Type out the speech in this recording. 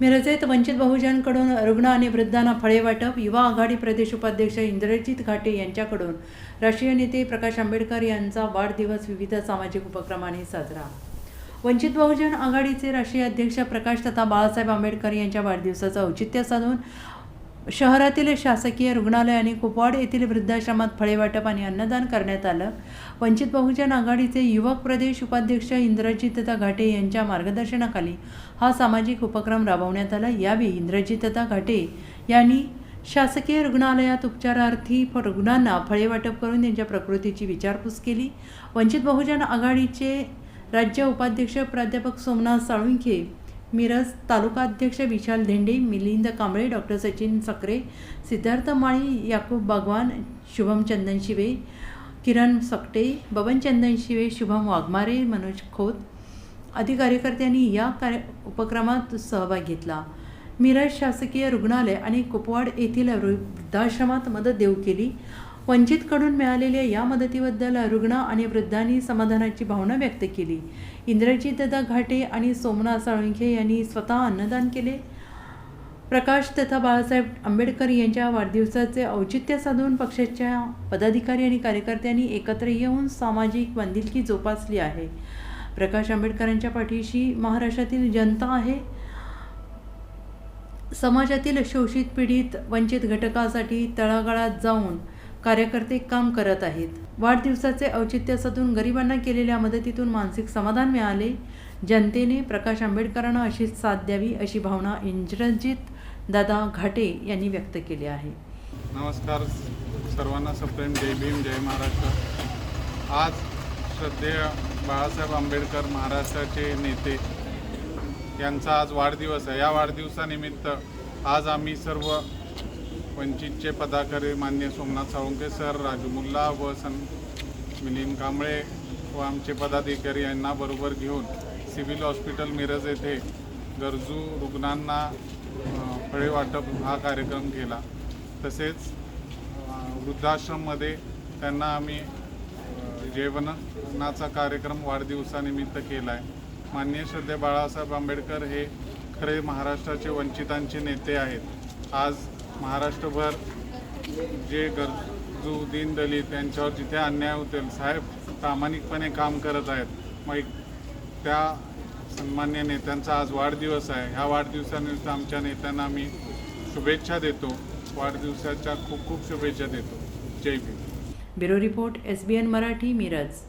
मिरजेत वंचित बहुजनकडून रुग्ण आणि वृद्धांना फळे वाटप युवा आघाडी प्रदेश उपाध्यक्ष इंद्रजित घाटे यांच्याकडून. राष्ट्रीय नेते प्रकाश आंबेडकर यांचा वाढदिवस विविध सामाजिक उपक्रमाने साजरा. वंचित बहुजन आघाडीचे राष्ट्रीय अध्यक्ष प्रकाश तथा बाळासाहेब आंबेडकर यांच्या वाढदिवसाचं औचित्य साधून शहरातील शासकीय रुग्णालय आणि कुपवाड येथील वृद्धाश्रमात फळे वाटप आणि अन्नदान करण्यात आलं. वंचित बहुजन आघाडीचे युवक प्रदेश उपाध्यक्ष इंद्रजितता घाटे यांच्या मार्गदर्शनाखाली हा सामाजिक उपक्रम राबवण्यात आला. यावेळी इंद्रजितता घाटे यांनी शासकीय रुग्णालयात उपचारार्थी रुग्णांना फळे वाटप करून त्यांच्या प्रकृतीची विचारपूस केली. वंचित बहुजन आघाडीचे राज्य उपाध्यक्ष प्राध्यापक सोमनाथ साळुंखे मिरज तालुकाध्यक्ष विशाल धेंडे मिलिंद कांबळे डॉक्टर सचिन सकरे सिद्धार्थ माळी याकूब भगवान शुभम चंदन शिवे किरण सकटे बबन चंदन शिवे शुभम वाघमारे मनोज खोत. आदी कार्यकर्त्यांनी या कार्य उपक्रमात सहभाग घेतला. मिरज शासकीय रुग्णालय आणि कुपवाड येथील वृद्धाश्रमात मदत देऊ केली. वंचितकडून मिळालेल्या या मदतीबद्दल रुग्ण आणि वृद्धांनी समाधानाची भावना व्यक्त केली. इंद्रजित दादा घाटे आणि सोमनाथ साळुंखे यांनी स्वतः अन्नदान केले. प्रकाश तथा बाळासाहेब आंबेडकर यांच्या वाढदिवसाचे औचित्य साधून पक्षाच्या पदाधिकारी आणि कार्यकर्त्यांनी एकत्र येऊन सामाजिक बांधिलकी जोपासली आहे. प्रकाश आंबेडकरांच्या पाठीशी महाराष्ट्रातील जनता आहे. समाजातील शोषित पीडित वंचित घटकासाठी तळागाळात जाऊन कार्यकर्ते काम करत आहेत. वाढदिवसाचे औचित्य साधून गरिबांना केलेल्या मदतीतून मानसिक समाधान मिळाले. जनतेने प्रकाश आंबेडकरांना अशी साथ द्यावी अशी भावना इंद्रजित दादा घाटे यांनी व्यक्त केली आहे. नमस्कार सर्वांना सप्रेम जय भीम जय महाराष्ट्र. आज श्रद्धेय बाळासाहेब आंबेडकर महाराष्ट्राचे नेते यांचा आज वाढदिवस आहे. या वाढदिवसानिमित्त आज आम्ही सर्व वंचितचे पदाधिकारी मान्य सोमनाथ साळुंके सर राजू मुल्ला व सन मिलिंद कांबळे व आमचे पदाधिकारी यांना बरोबर घेऊन सिव्हिल हॉस्पिटल मिरज येथे गरजू रुग्णांना फळे वाटप हा कार्यक्रम केला. तसेच वृद्धाश्रममध्ये त्यांना आम्ही जेवणाचा कार्यक्रम वाढदिवसानिमित्त केला आहे माननीय श्रद्धे बाळासाहेब आंबेडकर हे खरे महाराष्ट्राचे वंचितांचे नेते आहेत. आज महाराष्ट्रभर जे गरजू दीनदलित यांच्यावर जिथे अन्याय होतील साहेब प्रामाणिकपणे काम करत आहेत. मग त्या सन्मान्य नेत्यांचा आज वाढदिवस आहे. ह्या वाढदिवसानिमित्त आमच्या नेत्यांना आम्ही शुभेच्छा देतो. वाढदिवसाच्या खूप खूप शुभेच्छा देतो. जय Bhim. Bureau report S B N Marathi Miraj.